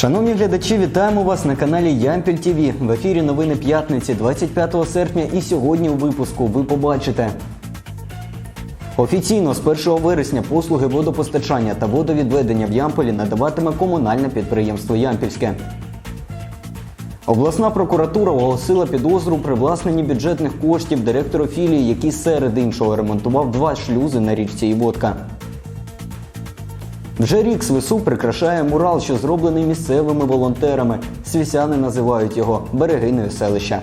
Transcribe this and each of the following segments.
Шановні глядачі, вітаємо вас на каналі Ямпіль ТВ. В ефірі новини п'ятниці 25 серпня і сьогодні у випуску ви побачите. Офіційно з 1 вересня послуги водопостачання та водовідведення в Ямполі надаватиме комунальне підприємство Ямпільське. Обласна прокуратура оголосила підозру у привласненні бюджетних коштів директору філії, який серед іншого ремонтував два шлюзи на річці Івотка. Вже рік Свису прикрашає мурал, що зроблений місцевими волонтерами. Свісяни називають його берегиною селища.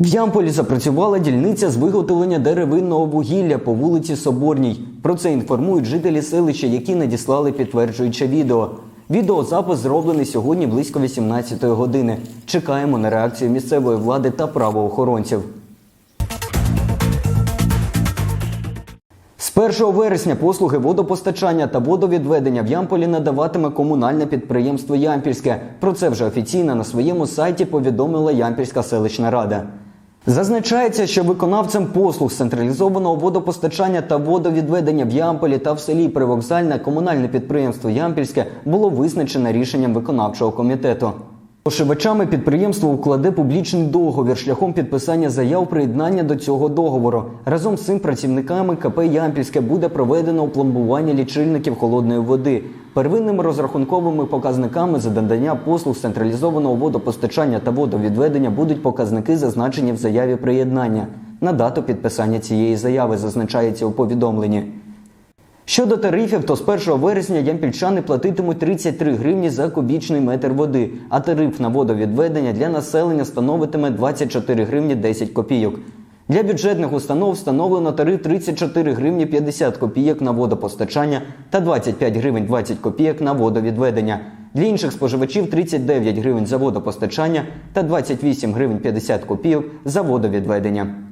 В Ямполі запрацювала дільниця з виготовлення деревинного вугілля по вулиці Соборній. Про це інформують жителі селища, які надіслали підтверджуюче відео. Відеозапис зроблений сьогодні близько 18-ї години. Чекаємо на реакцію місцевої влади та правоохоронців. 1 вересня послуги водопостачання та водовідведення в Ямполі надаватиме комунальне підприємство Ямпільське. Про це вже офіційно на своєму сайті повідомила Ямпільська селищна рада. Зазначається, що виконавцем послуг централізованого водопостачання та водовідведення в Ямполі та в селі Привокзальне комунальне підприємство Ямпільське було визначено рішенням виконавчого комітету. Пошивачами підприємство укладе публічний договір шляхом підписання заяв приєднання до цього договору. Разом з цим працівниками КП Ямпільське буде проведено опломбування лічильників холодної води. Первинними розрахунковими показниками за надання послуг з централізованого водопостачання та водовідведення будуть показники, зазначені в заяві приєднання. На дату підписання цієї заяви зазначається у повідомленні. Щодо тарифів, то з 1 вересня ямпільчани платитимуть 33 гривні за кубічний метр води, а тариф на водовідведення для населення становитиме 24 гривні 10 копійок. Для бюджетних установ встановлено тариф 34 гривні 50 копійок на водопостачання та 25 гривень 20 копійок на водовідведення. Для інших споживачів 39 гривень за водопостачання та 28 гривень 50 копійок за водовідведення.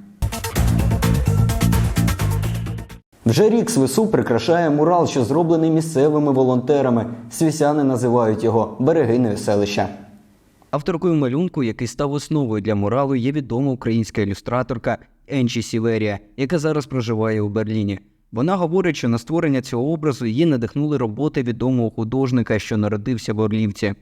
Вже рік Свису прикрашає мурал, що зроблений місцевими волонтерами. Свісяни називають його берегиною селища. Авторкою малюнку, який став основою для муралу, є відома українська ілюстраторка Енчі Сіверія, яка зараз проживає у Берліні. Вона говорить, що на створення цього образу її надихнули роботи відомого художника, що народився в Орлівці.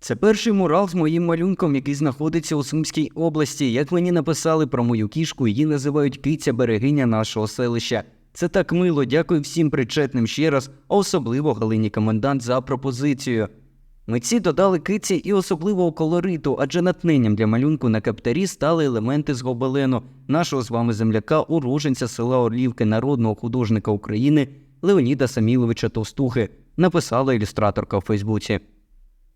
Це перший мурал з моїм малюнком, який знаходиться у Сумській області. Як мені написали про мою кішку, її називають киця берегиня нашого селища. Це так мило. Дякую всім причетним ще раз, а особливо Галині Комендант за пропозицію. Митці додали киці і особливого колориту, адже натхненням для малюнку на каптарі стали елементи з гобелену, нашого з вами земляка, уроженця села Орлівки, народного художника України Леоніда Саміловича Товстухи, написала ілюстраторка у Фейсбуці.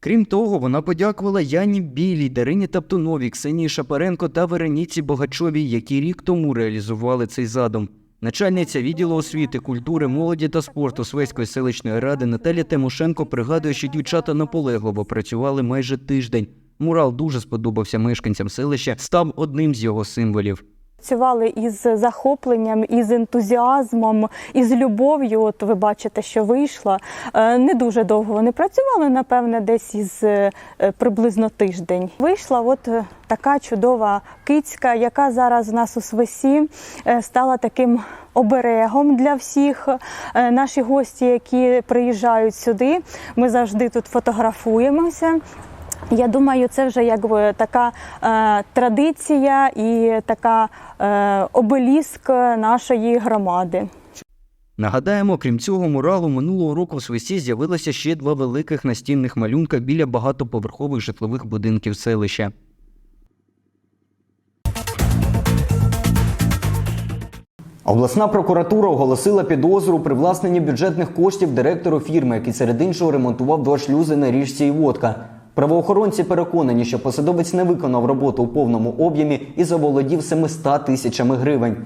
Крім того, вона подякувала Яні Білій, Дарині Таптуновій, Ксенії Шапаренко та Вереніці Богачовій, які рік тому реалізували цей задум. Начальниця відділу освіти, культури, молоді та спорту Свеської селищної ради Наталія Тимошенко пригадує, що дівчата наполегливо працювали майже тиждень. Мурал дуже сподобався мешканцям селища, став одним з його символів. Працювали із захопленням, із ентузіазмом, із любов'ю. От ви бачите, що вийшло. Е, Не дуже довго вони працювали, напевне, десь із е, приблизно тиждень. Вийшла от е, така чудова кицька, яка зараз у нас у свесі стала таким оберегом для всіх. Наші гості, які приїжджають сюди, ми завжди тут фотографуємося. Я думаю, це вже якби така е, традиція і така е, обеліск нашої громади. Нагадаємо, крім цього муралу, минулого року в Свисі з'явилося ще два великих настінних малюнка біля багатоповерхових житлових будинків селища. Обласна прокуратура оголосила підозру у привласненні бюджетних коштів директору фірми, який серед іншого ремонтував два шлюзи на річці Івотка. Правоохоронці переконані, що посадовець не виконав роботу у повному об'ємі і заволодів 700 тисячами гривень.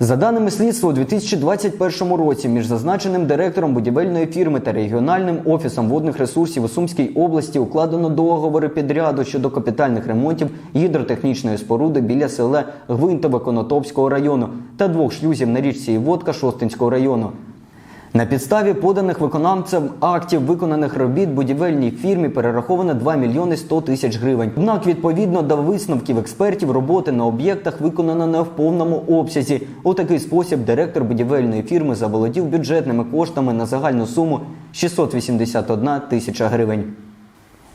За даними слідства, у 2021 році між зазначеним директором будівельної фірми та регіональним офісом водних ресурсів у Сумській області укладено договори підряду щодо капітальних ремонтів гідротехнічної споруди біля села Гвинтове Конотопського району та двох шлюзів на річці Івотка Шостинського району. На підставі поданих виконавцем актів виконаних робіт будівельній фірмі перераховано 2 мільйони 100 тисяч гривень. Однак, відповідно до висновків експертів, роботи на об'єктах виконано не в повному обсязі. У такий спосіб директор будівельної фірми заволодів бюджетними коштами на загальну суму 681 тисяча гривень.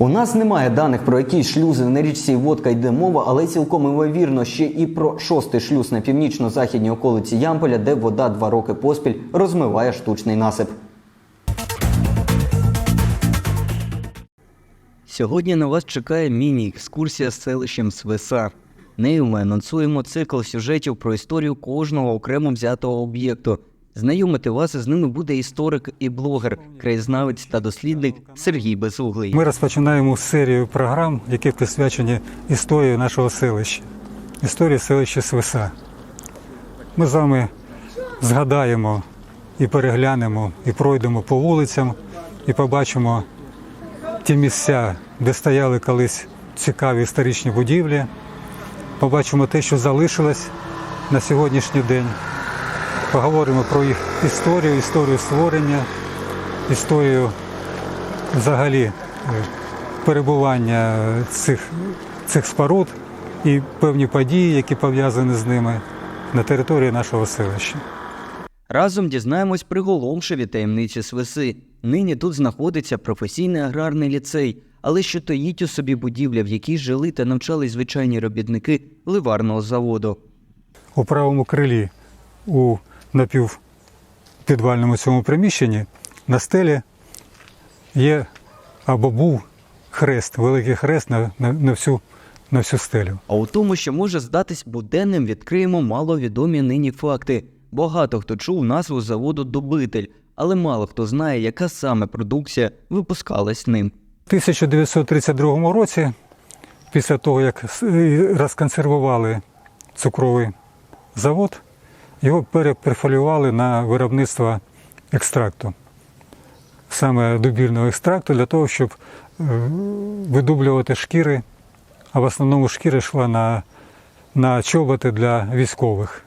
У нас немає даних про які шлюзи на річці Водка йде мова, але цілком імовірно ще і про шостий шлюз на північно-західній околиці Ямполя, де вода два роки поспіль розмиває штучний насип. Сьогодні на вас чекає міні-екскурсія з селищем Свиса. Нею ми анонсуємо цикл сюжетів про історію кожного окремо взятого об'єкту. Знайомити вас із ними буде історик і блогер, краєзнавець та дослідник Сергій Безуглий. Ми розпочинаємо серію програм, які присвячені історії нашого селища, історії селища Свиса. Ми з вами згадаємо і переглянемо, і пройдемо по вулицям, і побачимо ті місця, де стояли колись цікаві історичні будівлі. Побачимо те, що залишилось на сьогоднішній день. Поговоримо про їх історію, історію створення, історію взагалі е, перебування цих, цих споруд і певні події, які пов'язані з ними на території нашого селища. Разом дізнаємось приголомшеві таємниці Свиси. Нині тут знаходиться професійний аграрний ліцей, але що таїть у собі будівля, в якій жили та навчались звичайні робітники ливарного заводу. У правому крилі у напівпідвальному цьому приміщенні на стелі є або був хрест, великий хрест на, на, на, всю, на всю стелю. А у тому, що може здатись буденним, відкриємо маловідомі нині факти. Багато хто чув назву заводу Добитель, але мало хто знає, яка саме продукція випускалась ним. У 1932 році, після того, як розконсервували цукровий завод, його перепрофілювали на виробництво екстракту, саме добірного екстракту, для того, щоб е, видублювати шкіри, а в основному шкіра йшла на, на чоботи для військових.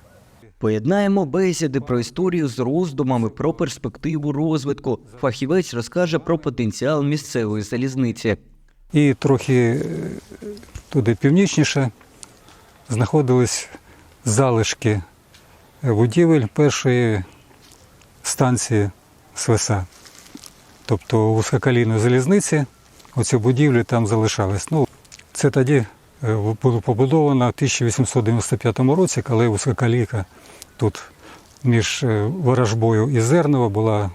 Поєднаємо бесіди про історію з роздумами про перспективу розвитку. Фахівець розкаже про потенціал місцевої залізниці. І трохи е, туди північніше знаходились залишки будівель першої станції Свеса. Тобто вузькоколійної залізниці оці будівлі там залишались. Ну, це тоді е, було побудовано в 1895 році, коли вузькоколійка тут між е, Ворожбою і Зерново була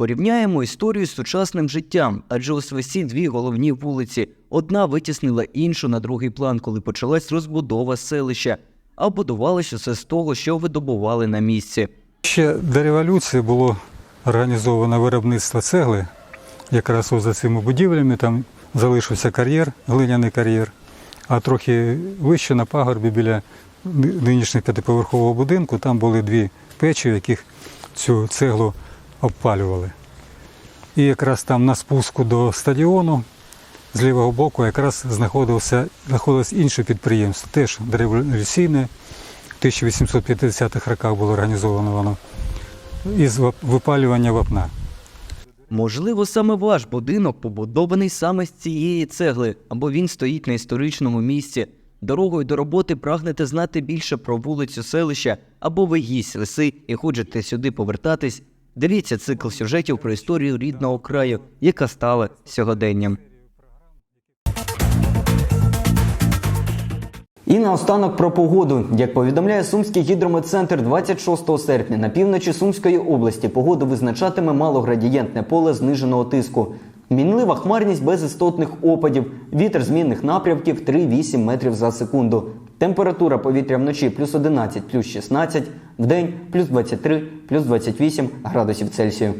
Порівняємо історію з сучасним життям, адже у Свисі дві головні вулиці. Одна витіснила іншу на другий план, коли почалась розбудова селища, а будувалося все з того, що видобували на місці. Ще до революції було організовано виробництво цегли. Якраз за цими будівлями там залишився кар'єр, глиняний кар'єр. А трохи вище на пагорбі біля нинішнього п'ятиповерхового будинку там були дві печі, в яких цю цеглу обпалювали. І якраз там на спуску до стадіону з лівого боку якраз знаходився, знаходилось інше підприємство, теж дореволюційне. В 1850-х роках було організовано воно із випалювання вапна. Можливо, саме ваш будинок побудований саме з цієї цегли, або він стоїть на історичному місці. Дорогою до роботи прагнете знати більше про вулицю селища, або ви гість лиси і хочете сюди повертатись. Дивіться цикл сюжетів про історію рідного краю, яка стала сьогоденням. І наостанок про погоду. Як повідомляє Сумський гідрометцентр 26 серпня на півночі Сумської області погоду визначатиме малоградієнтне поле зниженого тиску. Мінлива хмарність без істотних опадів, вітер змінних напрямків 3-8 метрів за секунду. Температура повітря вночі плюс 11, плюс 16, вдень плюс 23, плюс 28 градусів Цельсію.